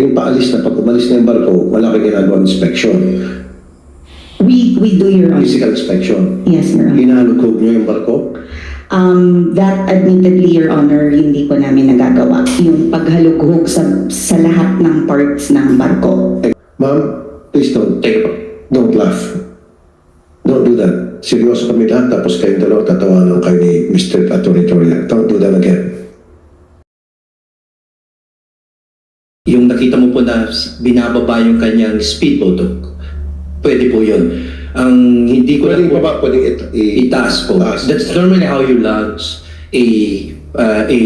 Yung paalis na, pag umalis na yung barko, wala kang ginagawang inspection. We, we do, Your Honor. Physical inspection. Yes, Your Honor. Hinalugog nyo yung barko? Um, that admittedly, Your Honor, hindi po namin nagagawa. Yung paghalughog sa, sa lahat ng parts ng barko. Ma'am, please don't, Take don't laugh. Don't do that. Seryoso kami lahat, tapos kayong dalawa tatawanan kayo ni Mr. Attorney Toria. Don't do that again. Yung nakita mo po na binababa yung kanyang speedboat, pwede po yun. Ang hindi ko lang Pwedeng po baba, pwedeng it, i- itaas po. Taas. That's normally how you launch a uh, a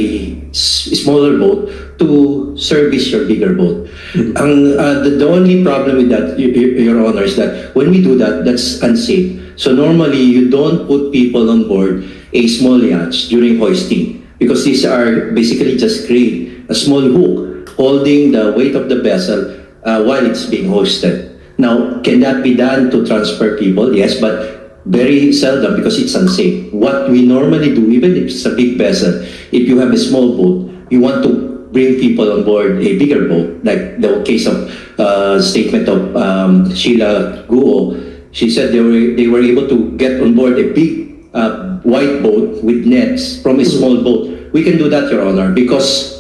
smaller boat to service your bigger boat. Ang uh, the, the only problem with that, Your Honor, is that when we do that, that's unsafe. So normally you don't put people on board a small yacht during hoisting because these are basically just crane, a small hook holding the weight of the vessel uh, while it's being hoisted. Now, can that be done to transfer people? Yes, but very seldom because it's unsafe. What we normally do, even if it's a big vessel, if you have a small boat, you want to bring people on board a bigger boat, like the case of uh, statement of um, Sheila Guo. She said they were they were able to get on board a big uh, white boat with nets from a small boat. We can do that, Your Honor, because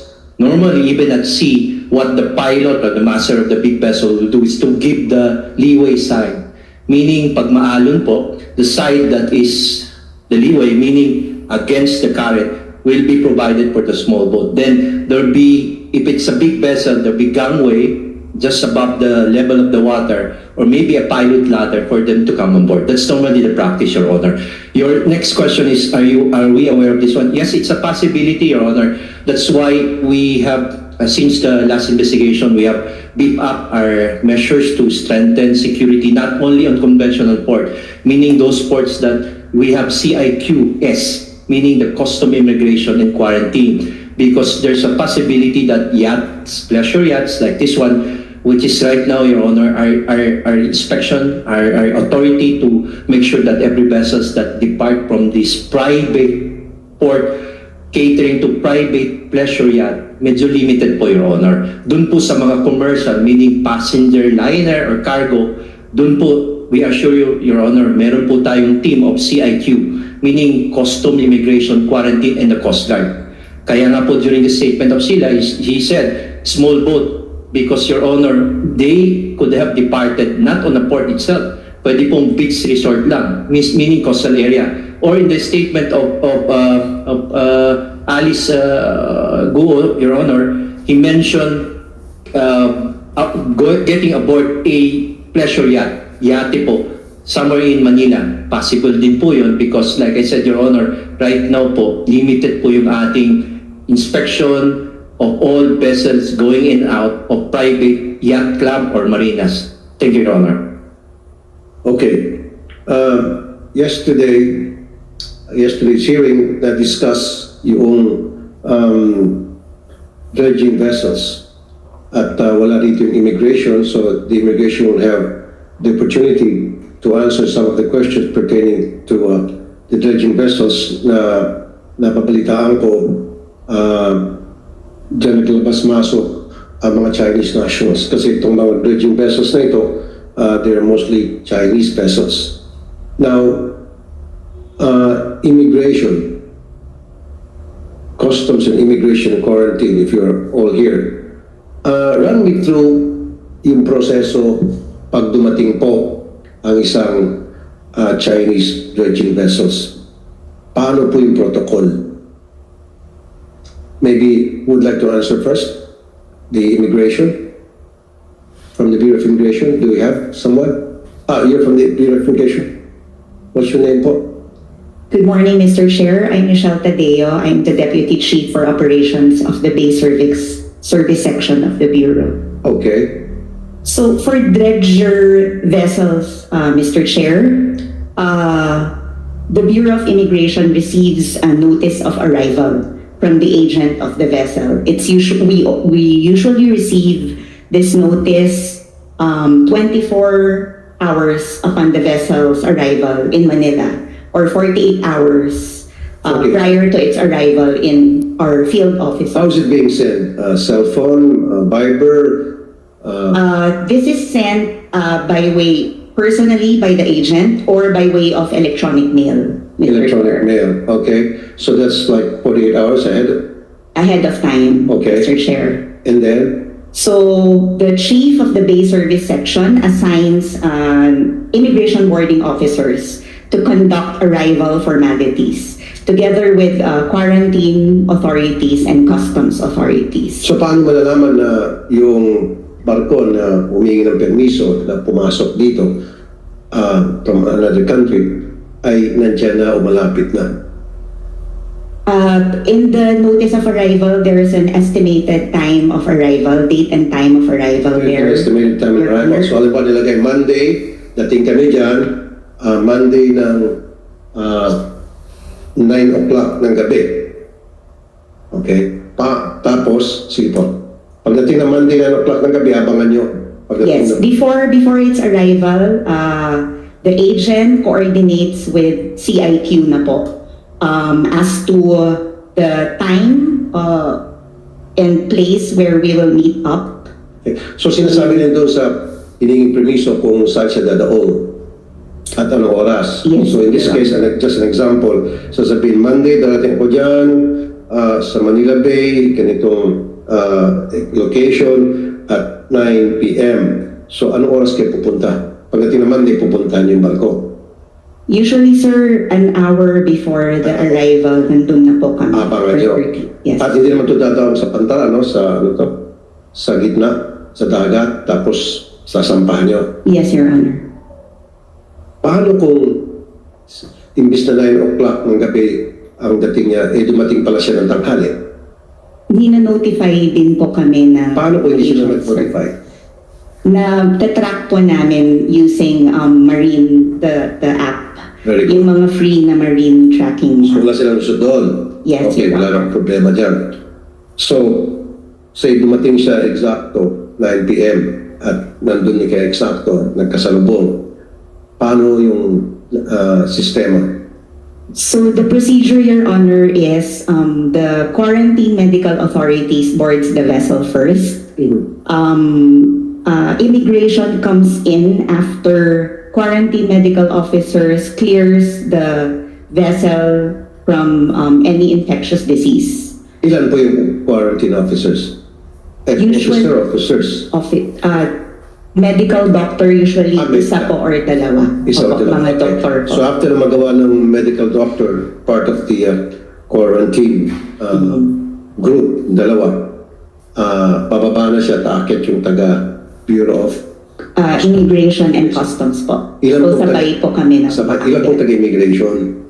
Normally, even at sea, what the pilot or the master of the big vessel will do is to give the leeway side. Meaning, pag maalon po, the side that is the leeway, meaning against the current, will be provided for the small boat. Then, there'll be, if it's a big vessel, there'll be gangway just above the level of the water, or maybe a pilot ladder for them to come on board. That's normally the practice, Your Honor. Your next question is, are you are we aware of this one? Yes, it's a possibility, Your Honor. That's why we have, uh, since the last investigation, we have beefed up our measures to strengthen security not only on conventional port, meaning those ports that we have CIQS, meaning the custom immigration and quarantine, because there's a possibility that yachts, pleasure yachts like this one, which is right now, Your Honor, our, our, our inspection, our, our authority to make sure that every vessels that depart from this private port catering to private pleasure yacht, medyo limited po, Your Honor. Doon po sa mga commercial, meaning passenger liner or cargo, doon po, we assure you, Your Honor, meron po tayong team of CIQ, meaning Custom Immigration Quarantine and the Coast Guard. Kaya nga po during the statement of Sila, he said, small boat, because Your Honor, they could have departed not on the port itself, pwede pong beach resort lang, meaning coastal area. Or in the statement of, of, uh, of uh, Alice uh, Guo, Your Honor, he mentioned uh, up- getting aboard a pleasure yacht, yate po, somewhere in Manila. Possible din po yun because like I said, Your Honor, right now po, limited po yung ating inspection of all vessels going in and out of private yacht club or marinas. Thank you, Your Honor. Okay. Uh, yesterday, yesterday's hearing na discuss yung um, dredging vessels at uh, wala dito immigration so the immigration will have the opportunity to answer some of the questions pertaining to uh, the dredging vessels na napabalitaan ko uh, dyan naglabas-masok ang mga Chinese nationals kasi itong mga dredging vessels na ito uh, they're mostly Chinese vessels. Now, uh, immigration, customs and immigration quarantine, if you're all here, uh, run me through yung proseso pag dumating po ang isang uh, Chinese dredging vessels. Paano po yung protocol? Maybe would like to answer first the immigration from the Bureau of Immigration. Do we have someone? Ah, you're from the Bureau of Immigration. What's your name po? Good morning, Mr. Chair. I'm Michelle Tadeo. I'm the Deputy Chief for Operations of the Bay Service, Service Section of the Bureau. Okay. So for dredger vessels, uh, Mr. Chair, uh, the Bureau of Immigration receives a notice of arrival from the agent of the vessel. It's usually, we, we usually receive this notice um, 24 hours upon the vessel's arrival in Manila or 48 hours uh, Okay. prior to its arrival in our field office. How's it being sent? Uh, cell phone, uh, Viber, Uh, Uh, this is sent uh, by way, personally by the agent or by way of electronic mail. Electronic mail, okay? So that's like 48 hours ahead, Ahead of time, Okay. Mr. Chair. and then, So the chief of the Bay Service Section assigns um, immigration boarding officers to conduct arrival formalities together with uh, quarantine authorities and customs authorities. so paano malalaman na yung barko na humingi ng permiso na pumasok dito uh, from another country ay nandyan na o malapit na? Uh, in the notice of arrival, there is an estimated time of arrival, date and time of arrival there. estimated time of arrival. So, alam ba nilagay Monday, dating kami dyan, ah, Monday ng ah, 9 o'clock ng gabi. Okay? Pa, tapos, sige po. Pagdating ng Monday 9 o'clock ng gabi, abangan nyo. Pagdating Yes, ng, before before its arrival, uh, the agent coordinates with CIQ na po um, as to the time uh, and place where we will meet up. okay. So, sinasabi din doon sa hiningin permiso kung saan siya dadaong at anong oras. Yes. So, in this case, an- just an example, sasabihin, Monday, darating ako dyan ah, sa Manila Bay, ganitong ah, location at 9 p.m. So, anong oras kayo pupunta? Pagdating ng Monday, pupuntahan yung barko. Usually, sir, an hour before the arrival, nandun na po kami. Abangan niyo. Yes. At hindi naman ito dadawang sa pantala, no? Sa, ano to? Sa gitna, sa dagat, tapos sasampahan niyo. Yes, Your Honor. Paano kung imbis na 9 o'clock ng gabi ang dating niya, eh dumating pala siya ng tanghali? Hindi na-notify din po kami na... Paano kung hindi siya agents, sir. Na track po namin using um, Marine, the, the app. Very good. Yung mga free na Marine tracking So app. wala silang usod doon? Yes, Okay, Your wala Honor. problema dyan. So, say dumating siya eksakto 9 p.m. at nandun ni kaya eksakto, nagkasalubong. Paano yung ah, sistema? So the procedure, Your Honor, is um, the quarantine medical authorities boards the vessel first. Um, uh, immigration comes in after quarantine medical officers clears the vessel from um, any infectious disease. Ilan po yung quarantine officers? Usually- officer, officers. Of it, uh, medical doctor usually Ah, isa po or dalawa. Isa o dalawa. Mga Okay. doktor po. So after magawa ng medical doctor, part of the uh, quarantine uh, group, dalawa, uh, bababa na siya, taakit yung taga Bureau of Uh, immigration and customs po. Ilan so po sabay po kami na. sa ilan pong taga-immigration?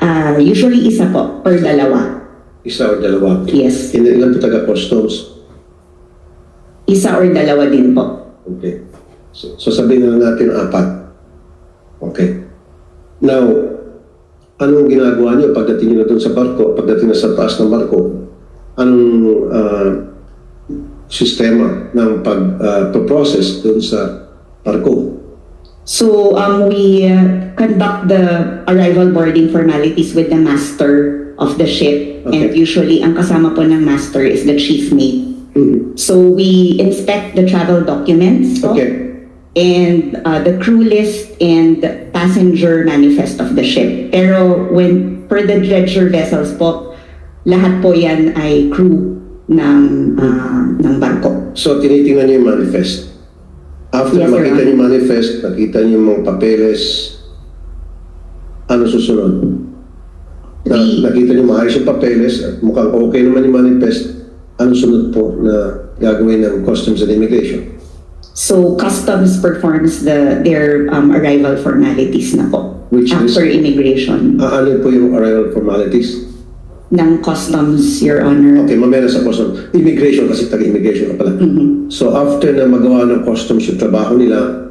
Ah, usually isa po or dalawa. Isa o dalawa? Yes. Ilan, ilan po taga-customs? Isa or dalawa din po. Okay. So, so sabihin na natin apat. Okay. Now, anong ginagawa niyo pagdating niyo na doon sa barko, pagdating na sa taas ng barko? Anong ah, sistema ng pag-process doon sa barko? So um, we uh, conduct the arrival boarding formalities with the master of the ship. And Okay. usually ang kasama po ng master is the chief mate. So we inspect the travel documents po, Okay. and uh, the crew list and passenger manifest of the ship. Pero when for the dredger vessels po, lahat po yan ay crew ng ah, ng barko. So, tinitingnan niyo yung manifest. After Yes, Your makita Honor. niyo yung manifest, nakita niyo yung mga papeles, ano susunod? Na, We- nakita niyo maayos yung papeles at mukhang okay naman yung manifest, ano sunod po na gagawin ng Customs and Immigration? So customs performs the their um, arrival formalities na po Which is? after immigration Ah, ano po yung arrival formalities? Ng customs, Your Honor. Okay, mamaya na sa Customs. Immigration kasi taga-immigration ka pala. Mhm. So, after na magawa ng Customs yung trabaho nila,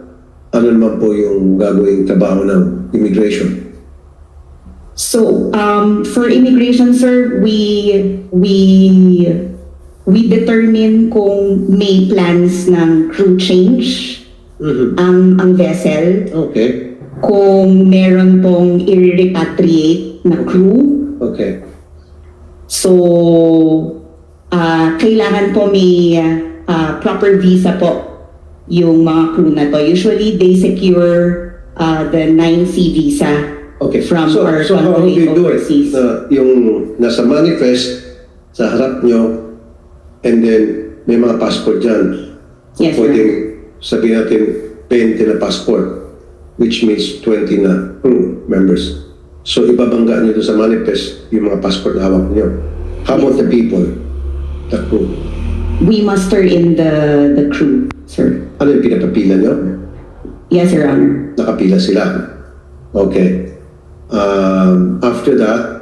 ano naman po yung gagawing trabaho ng immigration? So um, for immigration, sir, we we we determine kung may plans ng crew change ang ang vessel, Okay. kung meron pong i-repatriate na crew. Okay. So, ah, kailangan po may ah, proper visa po yung mga crew na to. Usually, they secure uh, the 9C visa Okay. from so, our so how do you do it? Na yung nasa manifest sa harap nyo and then may mga passport dyan. Yes, sir. Pwedeng sabihin natin 20 na passport which means 20 na crew members. So ibabangga nyo doon sa manifest yung mga passport na hawak nyo. How about the people? The crew? We muster in the the crew, sir. Ano yung pinapapila nyo? Yes, Your Honor. Nakapila sila. Okay. Um, after that,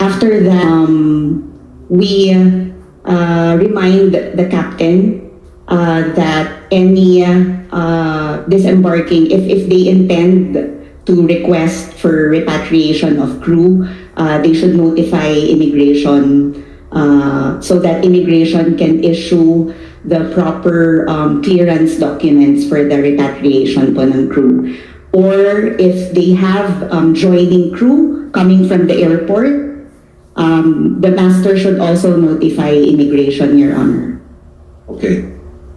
After that, um, we uh, remind the captain uh, that any uh, disembarking, if, if they intend to request for repatriation of crew, uh, they should notify immigration uh, so that immigration can issue the proper um, clearance documents for the repatriation po ng crew. Or if they have um, joining crew coming from the airport, um, the master should also notify immigration, Your Honor. Okay.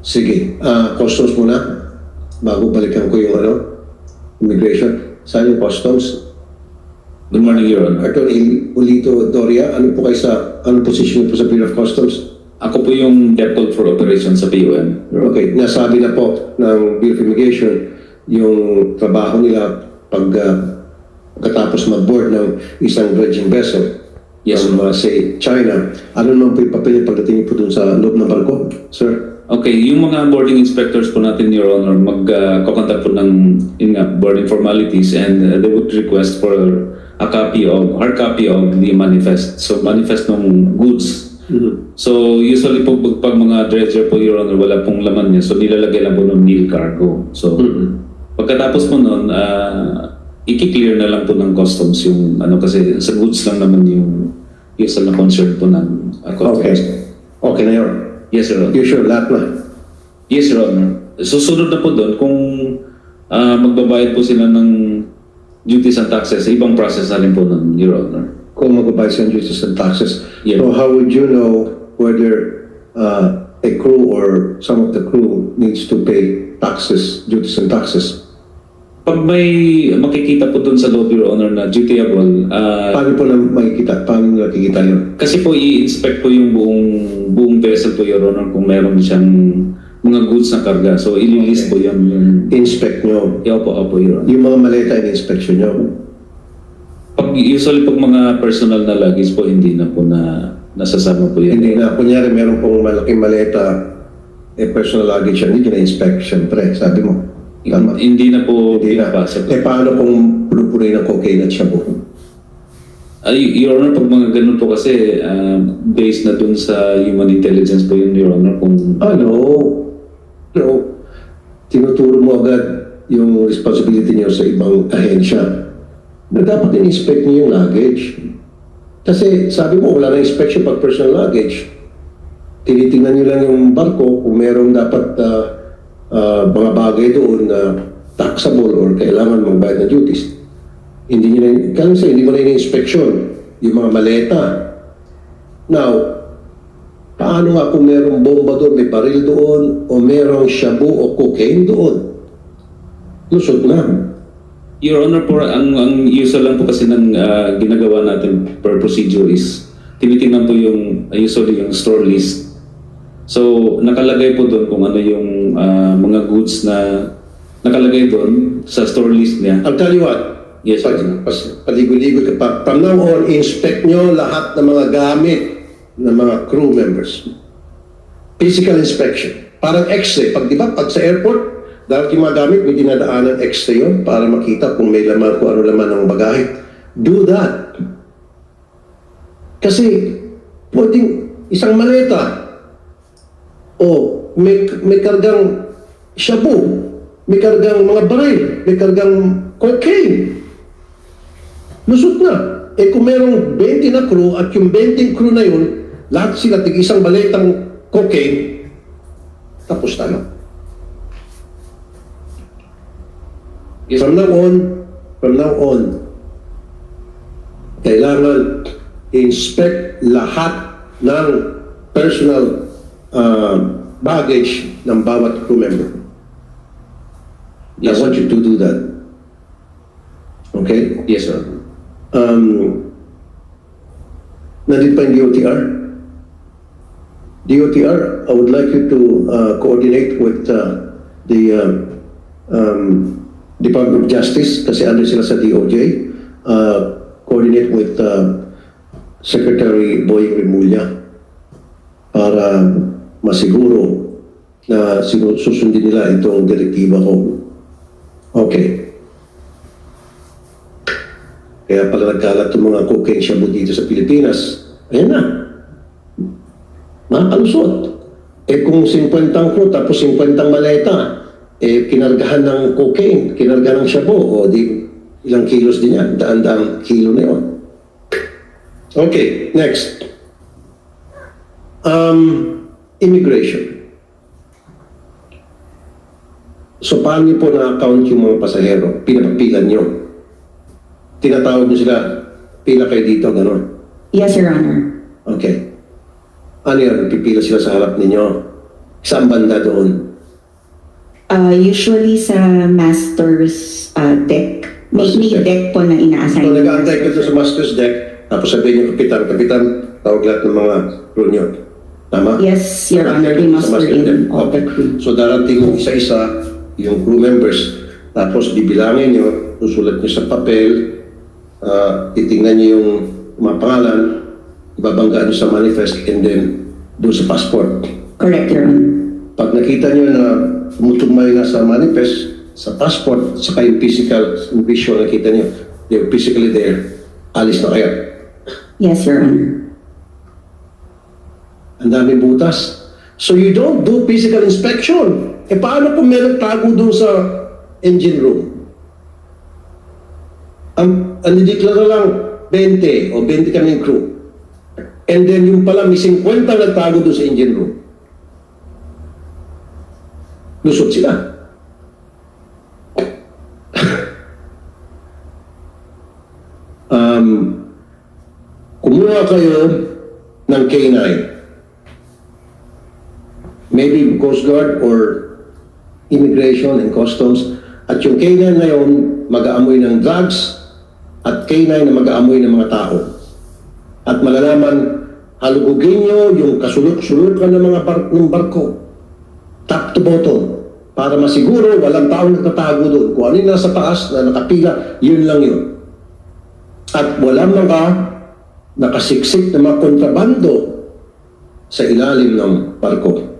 Sige. Ah, customs muna. Bago balikan ko yung ano, immigration. Saan yung customs? Good morning, Your Honor. Attorney Ulito Doria, ano po kayo sa, ano position po sa Bureau of Customs? Ako po yung Depot for Operations sa PUM. Okay, nasabi na po ng Bureau of Immigration yung trabaho nila pag uh, pagkatapos mag-board ng isang dredging vessel Yes, from, uh, say, China. Ano naman po yung papel niya pagdating po dun sa loob ng barko, sir? Okay, yung mga boarding inspectors po natin, Your Honor, mag-contact po ng nga, boarding formalities and uh, they would request for a copy of, hard copy of the manifest. So, manifest ng goods. So, usually po pag, mga dredger po, Your Honor, wala pong laman niya. So, nilalagay lang po ng nil cargo. So, pagkatapos po nun, uh, i-clear na lang po ng customs yung ano kasi sa goods lang naman yung usual na concern po ng uh, Okay. customs. Okay na yun. Yes, Your Honor. You sure lahat na? Yes, Your Honor. Susunod na po doon kung ah, magbabayad po sila ng duties and taxes, ibang process na rin po nun, Your Honor. Kung magbabayad sa duties and taxes. Yeah. So how would you know whether uh, a crew or some of the crew needs to pay taxes, duties and taxes? Pag may makikita po doon sa loob, Your Honor, na dutiable, ah, Paano po na makikita? Paano nakikita yun? kasi po i-inspect po yung buong buong vessel po, Your Honor, kung meron siyang mga goods na karga. So, ililist po yan. Yung, Inspect nyo. yeah, opo, opo, Your Honor. Yung mga maleta in-inspection nyo. Pag, usually, pag mga personal na luggage po, hindi na po na nasasama po yan. Hindi na, kunyari meron pong malaking maleta, eh personal luggage yan, hindi na-inspect, syempre, sabi mo. Tama. Hindi na po Hindi na. pinapasa po. Eh paano kung puno-puno ng cocaine at shabu? Ay, Your Honor, pag mga ganun po kasi, ah, based na dun sa human intelligence po yun, Your Honor, kung Ano? No. Tinuturo mo agad yung responsibility niyo sa ibang ahensya na dapat in-inspect niyo yung luggage. Kasi sabi mo, wala na inspection pag personal luggage. Tinitingnan niyo lang yung barko kung meron dapat ah, ah, mga bagay doon na taxable or kailangan magbayad ng duties. Hindi niyo na, kaya sa hindi mo na in-inspection yung mga maleta. Now, Paano nga kung merong bomba doon, may baril doon, o merong shabu o cocaine doon? Lusot na. Your Honor, po, ang, ang usual lang po kasi ng ah, ginagawa natin per procedure is tinitingnan po yung ah, usually yung store list. So, nakalagay po doon kung ano yung ah, mga goods na nakalagay doon sa store list niya. I'll tell you what, Yes, pag, sir. pas, paligoy-ligoy ka pa, from now on, inspect nyo lahat ng mga gamit ng mga crew members. Physical inspection. Parang x-ray. Pag, di ba, pag sa airport, dapat yung mga gamit, may dinadaanan x-ray yun para makita kung may laman, kung ano laman ng bagahe. Do that. Kasi, pwedeng isang maleta, o may, may kargang shabu, may kargang mga baril, may kargang cocaine. Lusot na. Eh kung merong 20 na crew at yung 20 crew na yun, lahat sila tig isang baletang cocaine, tapos tayo. Yes, From now on, from now on, kailangan inspect lahat ng personal uh, baggage ng bawat crew member. I Yes, want sir. you to do that. Okay? Yes, sir. Um, nandito pa yung DOTR? DOTR, I would like you to uh, coordinate with uh, the um, um, Department of Justice kasi under sila sa DOJ. Uh, coordinate with uh, Secretary Boying Remulla para masiguro na susundin nila itong direktiba ko. Okay. Kaya pala nagkalat yung mga cocaine shabu dito sa Pilipinas. Ayan na. Makakalusot. Eh kung 50 crew tapos 50 maleta, eh kinargahan ng cocaine, kinargahan ng shabu, o di ilang kilos din yan, daan-daang kilo na yun. Okay, next. Um, immigration. So paano niyo po na-account yung mga pasahero? Pinapapilan niyo? tinatawag nyo sila, pila kayo dito, gano'n. Yes, Your Honor. Okay. Ano yan? Pipila sila sa harap ninyo. Saan banda doon? Uh, usually sa master's uh, deck, may, Master's may deck. deck po na ina-assign. So, yung nag-aantay ka doon sa master's deck, tapos sabihin nyo, kapitan, kapitan, tawag lahat ng mga crew nyo. Tama? Yes, Your Honor, they master's deck. in all the crew. So, darating yung isa-isa, yung crew members, tapos bibilangin nyo, susulat nyo sa papel, ah, titingnan nyo yung mga pangalan, ibabangga nyo sa manifest, and then doon sa passport. Correct, Your Honor. Pag nakita nyo na tumutugmay na sa manifest, sa passport, saka yung physical, yung visual nakita nyo, they're physically there, alis na kayo. Yes, Your Honor. Ang daming butas. So you don't do physical inspection. E paano kung may nagtago doon sa engine room? Ang, ang dideklara lang 20 o 20 kami crew. And then yung pala may 50 nagtago doon sa engine room. Lusot sila. um, kumuha kayo ng K9 maybe Coast Guard or Immigration and Customs. At yung K9 na yun, mag-aamoy ng drugs at K9 na mag-aamoy ng mga tao. At malalaman, halugugin nyo yung kasulok-sulukan ng mga bar- ng barko. Top to bottom. Para masiguro, walang taong nagtatago doon. Kung ano yung nasa taas na nakapila, yun lang yun. At walang mga nakasiksik na mga kontrabando sa ilalim ng barko.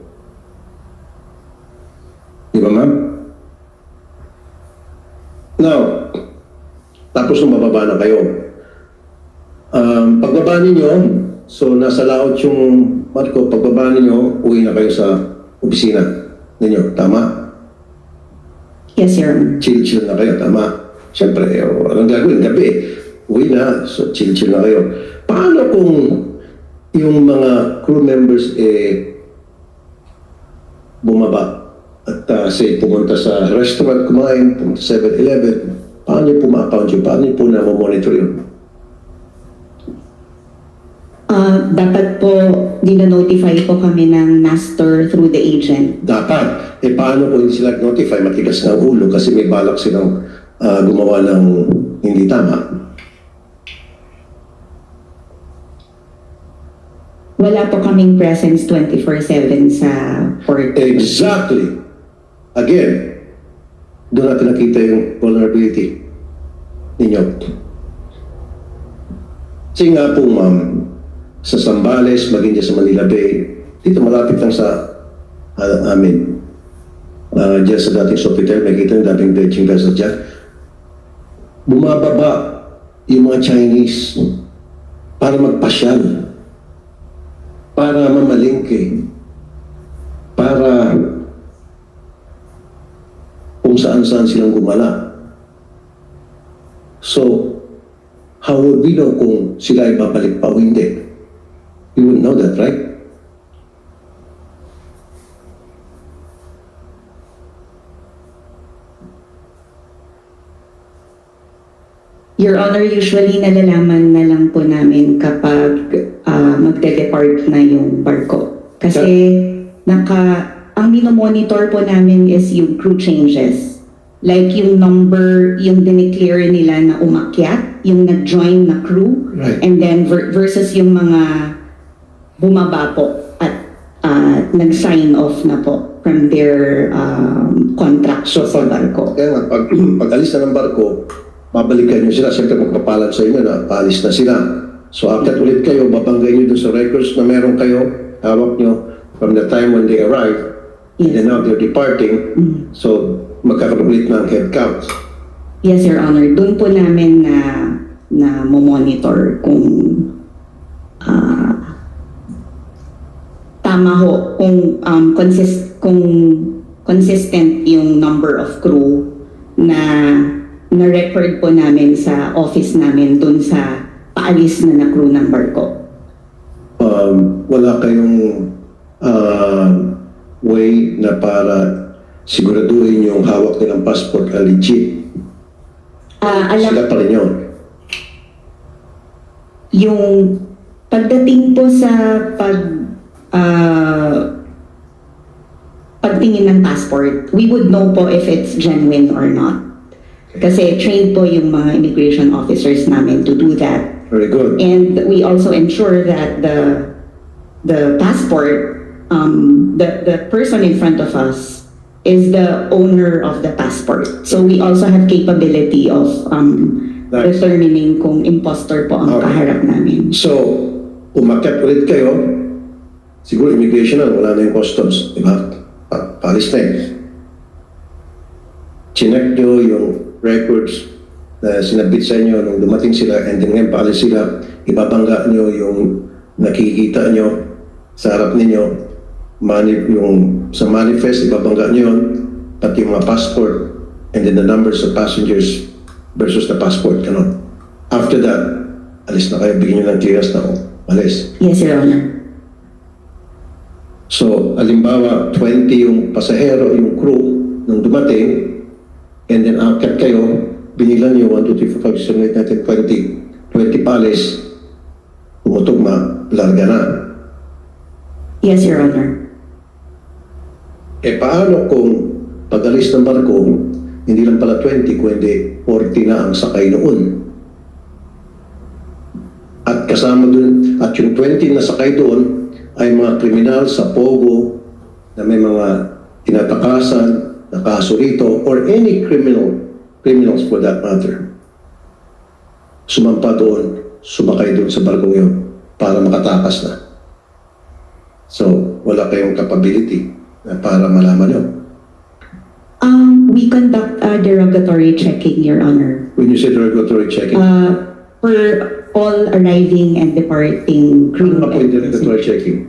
Now, tapos nung bababa na kayo. Um, pagbaba ninyo, so nasa laot yung Marco, pagbaba ninyo, uwi na kayo sa opisina ninyo. Tama? Yes, Honor. Chill-chill na kayo. Tama? Siyempre, oh, anong gagawin? Gabi. Uwi na. So, chill-chill na kayo. Paano kung yung mga crew members eh bumaba at uh, say pumunta sa restaurant kumain, pumunta sa 7-Eleven, paano niyo po ma-account yun? Paano niyo po na-monitor yun? Uh, dapat po, dino-notify po kami ng master through the agent. Dapat. Eh paano kung hindi sila notify? Matigas ng ulo kasi may balak silang ah, gumawa ng hindi tama. Wala po kaming presence 24-7 sa port. Exactly. Again, doon natin nakita yung vulnerability ninyo. Kasi nga po, ma'am, sa Sambales, maging sa Manila Bay, dito malapit lang sa ah, amin. Uh, dyan sa dating Sofitel, makikita yung dating dredging vessel dyan. Bumababa yung mga Chinese para magpasyal, para mamalingke, para kung saan-saan silang gumala. So, how would we know kung sila ay babalik pa o hindi? You would know that, right? Your Honor, usually nalalaman na lang po namin kapag ah, magde-depart na yung barko. Kasi naka ang minomonitor po namin is yung crew changes. Like yung number, yung dineclare nila na umakyat, yung nag-join na crew, Right. and then ver- versus yung mga bumaba po at ah, nag-sign off na po from their um, contract So, sa barko. Kaya nga, pag, pag alis na ng barko, babalikan nyo sila. Siyempre, magpapalat sa inyo na paalis na sila. So, akyat ulit kayo, babanggay nyo dun sa records na meron kayo, hawak nyo from the time when they arrive, and then now they're departing. So, magkakapagulit na ang head count. Yes, Your Honor. Doon po namin na na monitor kung ah, tama ho kung um, consist kung consistent yung number of crew na na record po namin sa office namin doon sa paalis na na crew ng barko. Um, wala kayong uh, way na para siguraduhin yung hawak nilang passport na legit. Ah, alam Sila pa rin yun. yung pagdating po sa pag ah, pagtingin ng passport, we would know po if it's genuine or not. Kasi trained po yung mga immigration officers namin to do that. Very good. And we also ensure that the the passport, um, the, the person in front of us is the owner of the passport. So we also have capability of um, Nice. determining kung impostor po ang Okay. kaharap namin. So, umakyat ulit kayo, siguro immigration na, wala na yung customs, di ba? Pa paalis na eh. Chinek nyo yung records na sinabit sa inyo nung dumating sila and then ngayon paalis sila, ibabangga nyo yung nakikita nyo sa harap ninyo, mani yung sa manifest, ibabangga nyo yun, pati yung mga passport and then the numbers of passengers versus the passport, ganun. After that, alis na kayo, bigyan nyo ng clearance na, oh, alis. Yes, Your Honor. So, alimbawa, 20 yung pasahero, yung crew, nung dumating, and then akyat kayo, binilan nyo 1, 2, 3, 4, 5, 6, 7, 8, 9, 10, 20, 20 palis, tumutugma, larga na. Yes, Your Honor. Eh paano kung pag-alis ng barko, hindi lang pala 20, kundi 40 na ang sakay noon? At kasama dun, at yung 20 na sakay doon ay mga kriminal sa Pogo na may mga tinatakasan na kaso rito or any criminal, criminals for that matter. Sumampa doon, sumakay doon sa barko yun para makatakas na. So, wala kayong capability para malaman yun. Um, we conduct a derogatory checking, Your Honor. When you say regulatory checking, Uh, for all arriving and departing crew. ano po yung regulatory checking?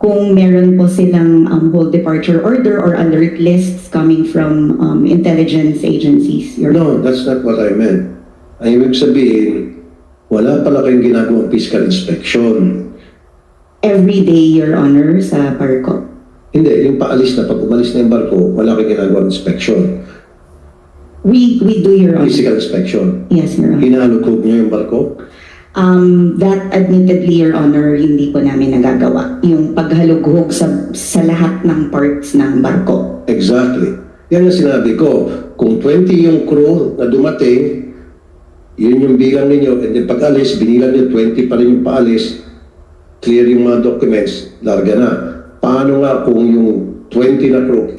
Kung meron po silang um, whole departure order or alert lists coming from um, intelligence agencies, Your No, that's not what I meant. Ang ibig sabihin, wala pala kayong ginagawang fiscal inspection. Every day, Your Honor, sa barko. Hindi, yung paalis na, pag umalis na yung barko, wala kayong ginagawang inspection. We, we do, Your Honor. Physical inspection. Yes, Your Honor. Hinalukog niyo yung barko? Um, that admittedly, Your Honor, hindi po namin nagagawa. Yung paghalughog sa, sa lahat ng parts ng barko. Exactly. Yan ang sinabi ko. Kung 20 yung crew na dumating, yun yung bilang ninyo. And then pag alis, binilang nyo 20 pa rin yung paalis, clear yung mga documents, larga na. Paano nga kung yung 20 na crew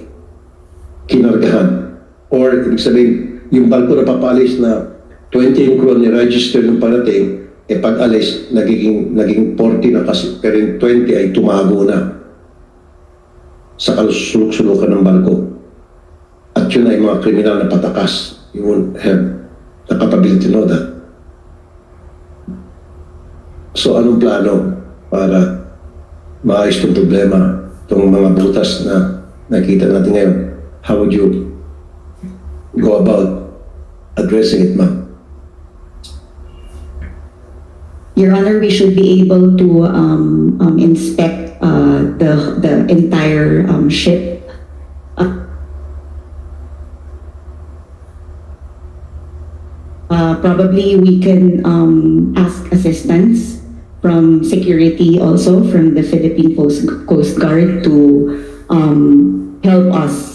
kinargahan? Or, ibig sabihin, yung barko na papaalis na 20 yung crew ni register ng parating, eh pag alis, nagiging, naging 40 na kasi, pero yung 20 ay tumago na sa kalusulok-sulukan ng barko. At yun ay mga kriminal na patakas. You won't have the capability to know that. So anong plano para maayos itong problema, itong mga butas na nakita natin ngayon? How would you go about addressing it, ma'am? Your Honor, we should be able to um, um, inspect uh, the the entire um, ship. Uh, probably we can um, ask assistance from security also from the Philippine Coast, Guard to um, help us